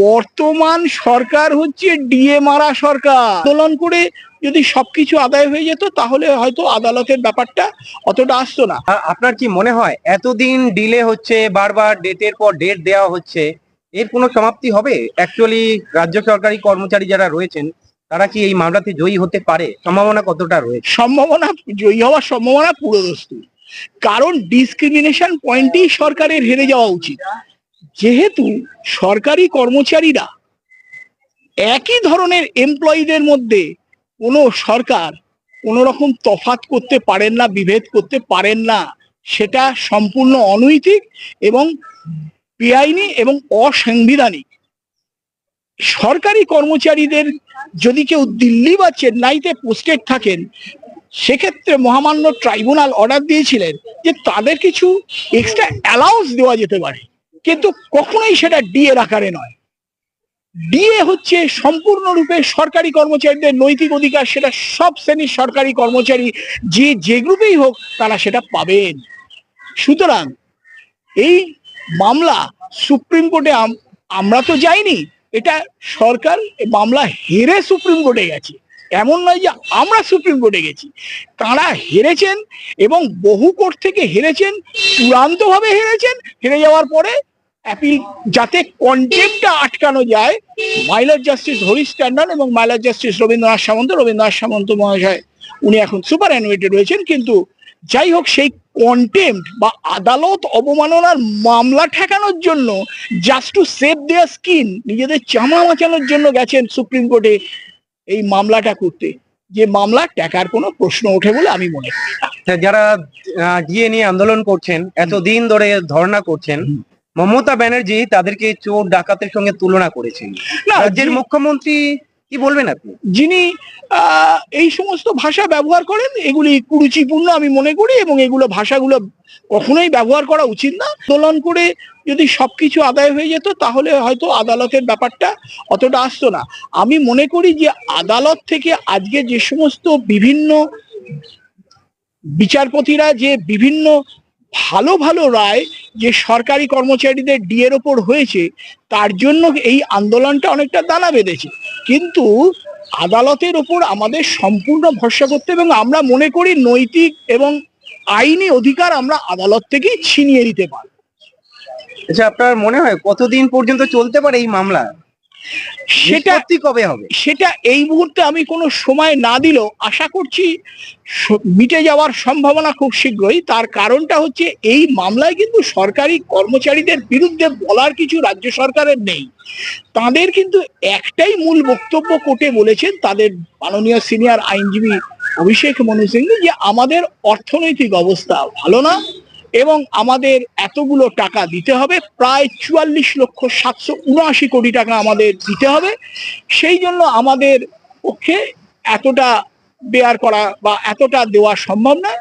বর্তমান সরকার হচ্ছে ডিএ মারা সরকার। আন্দোলন করে যদি সবকিছু আদায় হয়ে যেত তাহলে হয়তো আদালতের ব্যাপারটা অতটা আসতো না। আপনার কি মনে হয় এতদিন ডিলে হচ্ছে বারবার ডেটের পর ডেট দেওয়া হচ্ছে এর কোনো সমাপ্তি হবে? অ্যাকচুয়ালি রাজ্য সরকারি কর্মচারী যারা রয়েছেন তারা কি এই মামলাতে জয়ী হতে পারে? সম্ভাবনা কতটা রয়েছে? সম্ভাবনা জয়ী হওয়ার সম্ভাবনা পুরোদস্তু কারণ ডিসক্রিমিনেশন পয়েন্টেই সরকারের হেরে যাওয়া উচিত। যেহেতু সরকারি কর্মচারীরা একই ধরনের এমপ্লয়ীদের মধ্যে কোনো সরকার কোনো রকম তফাত করতে পারেন না, বিভেদ করতে পারেন না, সেটা সম্পূর্ণ অনৈতিক এবং বেআইনি এবং অসাংবিধানিক। সরকারি কর্মচারীদের যদি কেউ দিল্লি বা চেন্নাইতে পোস্টেড থাকেন, সেক্ষেত্রে মহামান্য ট্রাইব্যুনাল অর্ডার দিয়েছিলেন যে তাদের কিছু এক্সট্রা অ্যালাউন্স দেওয়া যেতে পারে। কিন্তু কখনোই সেটা ডিএর আকারে নয়। ডিএ হচ্ছে সম্পূর্ণরূপে সরকারি কর্মচারীদের নৈতিক অধিকার, সেটা সব শ্রেণির সরকারি কর্মচারী যে যে গ্রুপেই হোক, তারা সেটা পাবেন। সুতরাং এই মামলা সুপ্রিম কোর্টে আম- আমরা তো যাইনি, এটা সরকার মামলা হেরে সুপ্রিম কোর্টে গেছে। এমন নয় যে আমরা সুপ্রিম কোর্টে গেছি। তারা হেরেছেন এবং বহু কোর্ট থেকে হেরেছেন, চূড়ান্তভাবে হেরেছেন, হেরে যাওয়ার পরে অ্যাপিল যাতে কন্টেম্পটা আটকানো যায় মাইলর জাস্টিস হরিশ ট্যান্ডন এবং মাইলর জাস্টিস রবীন্দ্রনাথ সামন্ত রবীন্দ্রনাথ সামন্ত মহাশয় উনি এখন সুপার অ্যানুয়েটেড রয়েছেন কিন্তু যাই হোক সেই কন্টেম্প বা আদালত অবমাননার মামলা ঠেকানোর জন্য just to save their skin নিজেদের চামড়া বাঁচানোর জন্য গেছেন সুপ্রিম কোর্টে এই মামলাটা করতে। যে মামলা টাকার কোনো প্রশ্ন ওঠে বলে আমি মনে করি যারা জিএ নিয়ে আন্দোলন করছেন এতদিন ধরে ধর্ণা করছেন। মমতা ব্যানার্জি তাদেরকে চোর ডাকাতের সঙ্গে তুলনা করেছেন। না রাজ্যের মুখ্যমন্ত্রী কি বলবেন আপনি? যিনি এই সমস্ত ভাষা ব্যবহার করেন এগুলি কুরুচিপূর্ণ আমি মনে করি এবং এগুলো ভাষাগুলো কখনোই ব্যবহার করা উচিত না। আন্দোলন করে যদি সবকিছু আদায় হয়ে যেত তাহলে হয়তো আদালতের ব্যাপারটা অতটা আসতো না। আমি মনে করি যে আদালত থেকে আজকে যে সমস্ত বিভিন্ন বিচারপতিরা যে বিভিন্ন ভালো ভালো রায় যে সরকারি কর্মচারীদের ডিএর ওপর হয়েছে, তার জন্য এই আন্দোলনটা অনেকটা দানা বেঁধেছে। কিন্তু আদালতের ওপর আমাদের সম্পূর্ণ ভরসা করতে এবং আমরা মনে করি নৈতিক এবং আইনি অধিকার আমরা আদালত থেকেই ছিনিয়ে নিতে পারি আচ্ছা আপনার মনে হয় কতদিন পর্যন্ত চলতে পারে এই মামলা? সেটা কবে হবে? সেটা এই মুহূর্তে আমি কোনো সময় না দিলেও আশা করছি মিটে যাওয়ার সম্ভাবনা খুব শীঘ্রই। তার কারণটা হচ্ছে এই মামলায় কিন্তু সরকারি কর্মচারীদের বিরুদ্ধে বলার কিছু রাজ্য সরকারের নেই। তাদের কিন্তু একটাই মূল বক্তব্য কোর্টে বলেছেন তাদের মাননীয় সিনিয়র আইনজীবী অভিষেক মনু সিংহ যে আমাদের অর্থনৈতিক অবস্থা ভালো না এবং আমাদের এতগুলো টাকা দিতে হবে, প্রায় চুয়াল্লিশ লক্ষ সাতশো উনআশি কোটি টাকা আমাদের দিতে হবে। সেই জন্য আমাদের পক্ষে এতটা বেয়ার করা বা এতটা দেওয়া সম্ভব না।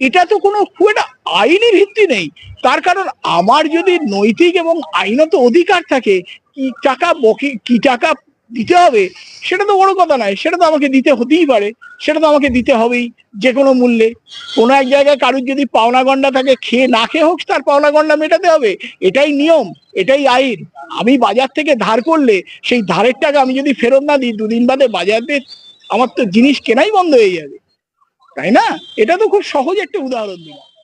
এটা তো কোনো খুব একটা আইনি ভিত্তি নেই। তার কারণ আমার যদি নৈতিক এবং আইনত অধিকার থাকে, কি টাকা বকি কি টাকা দিতে হবে, সেটা তো বড় কথা নয়, সেটা তো আমাকে দিতে হতেই পারে, সেটা তো আমাকে দিতে হবেই যে কোনো মূল্যে। কোনো এক জায়গায় কারুর যদি পাওনা গন্ডা থাকে, খেয়ে না খেয়ে হোক, তার পাওনা গন্ডা মেটাতে হবে। এটাই নিয়ম, এটাই আইন। আমি বাজার থেকে ধার করলে সেই ধারের টাকা আমি যদি ফেরত না দিই, দুদিন বাদে বাজারে আমার তো জিনিস কেনাই বন্ধ হয়ে যাবে। তাই না? এটা তো খুব সহজ একটা উদাহরণ দিলাম।